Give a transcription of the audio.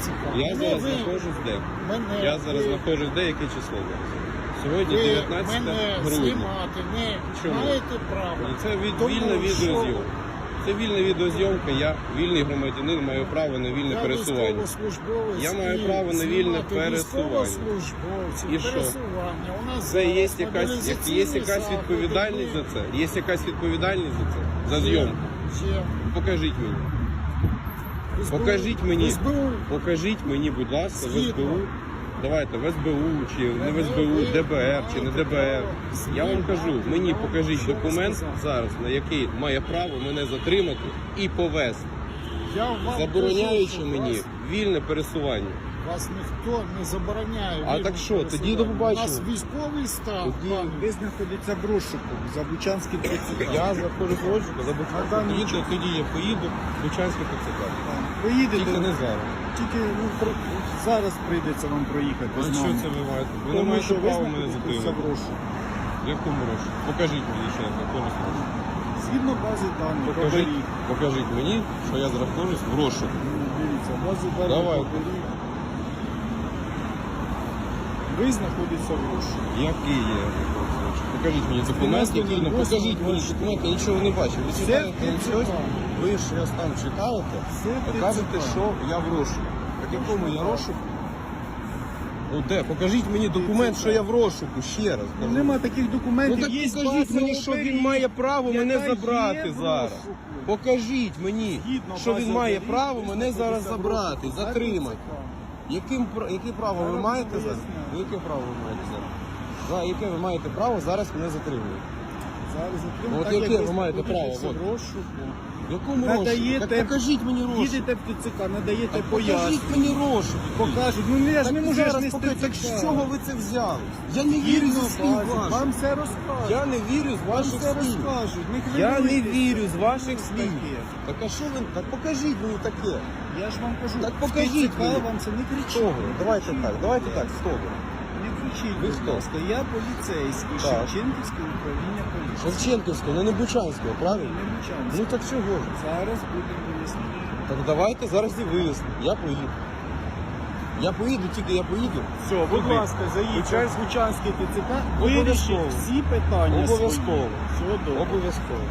ТЦК. Я зараз ви- знаходжусь де? мене Я зараз ви- знаходжусь де, яке число зараз? Сьогодні ви 19 мене грудня. знімати не Чому? маєте права. Це від, Тому вільна відеозйомка. Це вільна відеозйомка, я вільний громадянин, маю право на вільне Я пересування. військовослужбовець Я маю і право на вільне знімати пересування. Військовослужбовців, І що? пересування. У нас Це є зараз якась, як- є мобілізаційні якась заходи, відповідальність за це? Є якась відповідальність за це? За зйомку? Є. Покажіть мені. СБУ. Покажіть мені. СБУ. Покажіть мені, будь ласка, в. СБУ. Давайте в СБУ чи не в СБУ, ДБР чи не ДБР. Я вам кажу, мені покажіть документ зараз, на який має право мене затримати і повезти, Я вам забороняючи кажу, що мені Вас, вільне пересування. Вас ніхто не забороняє. А так що, тоді до побачення. У нас військовий стан. Тоді- Ви знаходиться в розшуку за Бучанським ТЦК. Я знаходжусь в розшуку, за даний Тоді, тоді я поїду в Бучанське ТЦК. Ви їдете, Тільки не зараз. тільки ну, про- зараз прийдеться вам проїхати А з що нами. це ви маєте? Ви не Тому маєте що ви права мене знаходитеся затримати. в розшуку. В якому розшуку? Покажіть мені, що я знаходжусь в розшуку. Згідно бази даних, Покажіть, покажіть мені, що я знаходжусь в розшуку. Ну, Дивіться, базу даних Давай. оберіг. Ви знаходитеся в розшуку. Який є? Покажіть мені документ, який, ну покажіть мені документ, я нічого не бачу. Ви читаєте щось, ви ж щось там читаєте, Це і кажете, що я в розшуку. Так якому я розшуку? Ну де? Покажіть мені документ, що я в розшуку, ще раз. кажу. Нема таких Ну документів. так Є покажіть база мені, що він має право яка мене є забрати в зараз. розшуку. Покажіть мені, Згідно що бази він має право мене зараз в забрати, затримати. Так, Яким яке право ви Зараз маєте зараз? поясню. Яке право ви маєте зараз? За яке ви маєте право зараз мене затримувати? Зараз Ну, от Так, яке як ви маєте право? знаходитеся От. в розшуку. В якому розшуку? Надаєте- Так покажіть мені розшук. Їдете в ТЦК, надаєте Так покажіть мені розшук. Покажуть. Ну я ж не можу зараз покажіть. Так з чого ви це взяли? Я не вірю з ваших. Вам все розкажуть. Я не вірю з Вам ваших все слів. розкажуть. Не Я не вірю з ваших слів. Таке. Так а що ви? Так покажіть мені таке. Я ж вам кажу. Так покажіть мені. вам це не кричіть. Того. Давайте так, давайте так, стоп. Не кричіть, Ви будь хто? ласка. Я поліцейський, Так. Шевченківське управління поліції. Шевченківського, ну не Бучанського, правильно? Не. Ну так чого ж? Зараз будемо виясняти. Так давайте зараз і вияснимо. Я поїду. Я поїду, тільки я поїду. Все, будь Куди? ласка, заїдьте Бучанськ- в Бучанське ТЦК, Обов'язково. всі питання. Обов'язково. Все добре. Обов'язково.